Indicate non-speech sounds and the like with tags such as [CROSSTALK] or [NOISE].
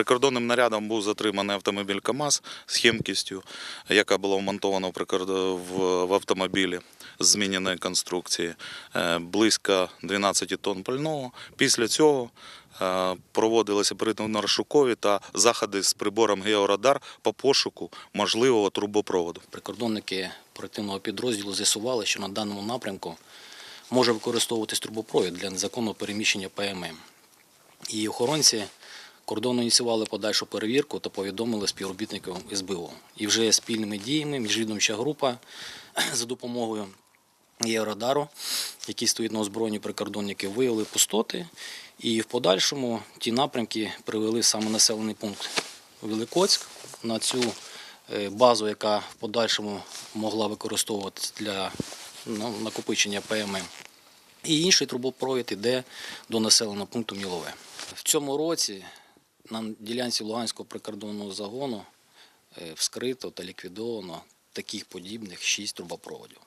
Прикордонним нарядом був затриманий автомобіль КАМАЗ з хімкістю, яка була вмонтована в, автомобілі з зміненої конструкції, е, близько 12 тонн пального. Після цього е, проводилися оперативно-розшукові та заходи з прибором георадар по пошуку можливого трубопроводу. Прикордонники оперативного підрозділу з'ясували, що на даному напрямку може використовуватись трубопровід для незаконного переміщення ПММ. І охоронці кордону ініціювали подальшу перевірку та повідомили співробітників СБУ. І вже спільними діями міжвідомча група [CLEARS THROAT] за допомогою єврадару, який стоїть на озброєнні прикордонників, виявили пустоти. І в подальшому ті напрямки привели саме населений пункт Великоцьк на цю е, базу, яка в подальшому могла використовуватися для ну, накопичення ПММ. І інший трубопровід іде до населеного пункту Мілове. В цьому році на ділянці Луганського прикордонного загону е, вскрито та ліквідовано таких подібних шість трубопроводів.